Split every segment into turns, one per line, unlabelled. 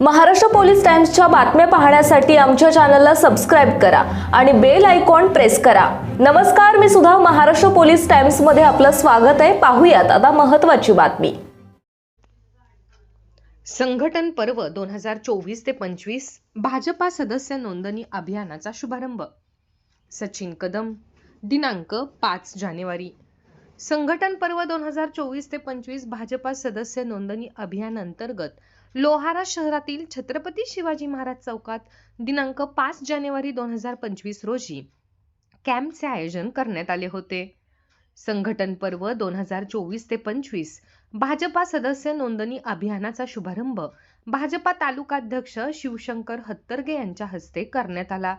Maharashtra police टाइम्सच्या बातम्या पाहण्यासाठी आमच्या चॅनलला सबस्क्राईब करा आणि बेल आयकॉन प्रेस करा. नमस्कार मी सुद्धा महाराष्ट्र पोलीस टाइम्समध्ये आपलं स्वागत आहे. पाहूयात आता महत्वाची बातमी.
संघटन पर्व दोन हजार चोवीस ते पंचवीस भाजपा सदस्य नोंदणी अभियानाचा शुभारंभ. सचिन कदम दिनांक पाच जानेवारी. संघटन पर्व दोन हजार चोवीस ते पंचवीस भाजपा सदस्य नोंदणी अभियान अंतर्गत लोहारा शहरातील छत्रपती शिवाजी महाराज चौकात दिनांक पाच जानेवारी दोन हजार पंचवीस रोजी कॅम्पचे आयोजन करण्यात आले होते. संघटन पर्व दोन हजार चोवीस ते पंचवीस भाजपा सदस्य नोंदणी अभियानाचा शुभारंभ भाजपा तालुकाध्यक्ष शिवशंकर हत्तरगे यांच्या हस्ते करण्यात आला.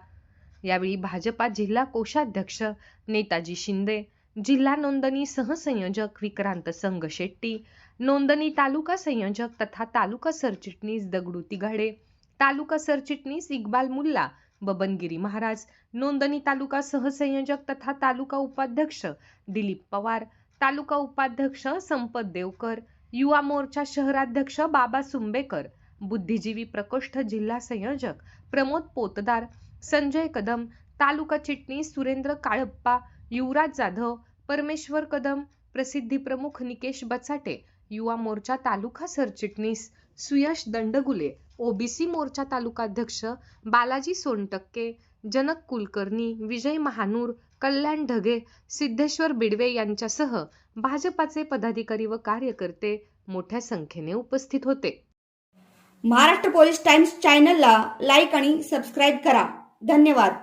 यावेळी भाजपा जिल्हा कोषाध्यक्ष नेताजी शिंदे जिल्हा नोंदणी सहसंयोजक विक्रांत संघ शेट्टी नोंदणी तालुका संयोजक तथा तालुका सरचिटणीस दगडू तिघाडे तालुका सरचिटणीस इक्बाल मुल्ला बबनगिरी महाराज नोंदणी तालुका सहसंयोजक तथा तालुका उपाध्यक्ष दिलीप पवार तालुका उपाध्यक्ष संपत देवकर युवा मोर्चा शहराध्यक्ष बाबा सुंबेकर बुद्धिजीवी प्रकोष्ठ जिल्हा संयोजक प्रमोद पोतदार संजय कदम तालुका चिटणीस सुरेंद्र काळप्पा युवराज जाधव परमेश्वर कदम प्रसिद्धी प्रमुख निकेश बचाटे युवा मोर्चा तालुका सरचिटणीस सुयश दंडगुले ओबीसी मोर्चा तालुकाध्यक्ष बालाजी सोनटक्के जनक कुलकर्णी विजय महानूर कल्याण ढगे सिद्धेश्वर बिडवे यांच्यासह भाजपाचे पदाधिकारी व कार्यकर्ते मोठ्या संख्येने उपस्थित होते.
महाराष्ट्र पोलीस टाइम्स चॅनलला लाईक आणि सबस्क्राईब करा. धन्यवाद.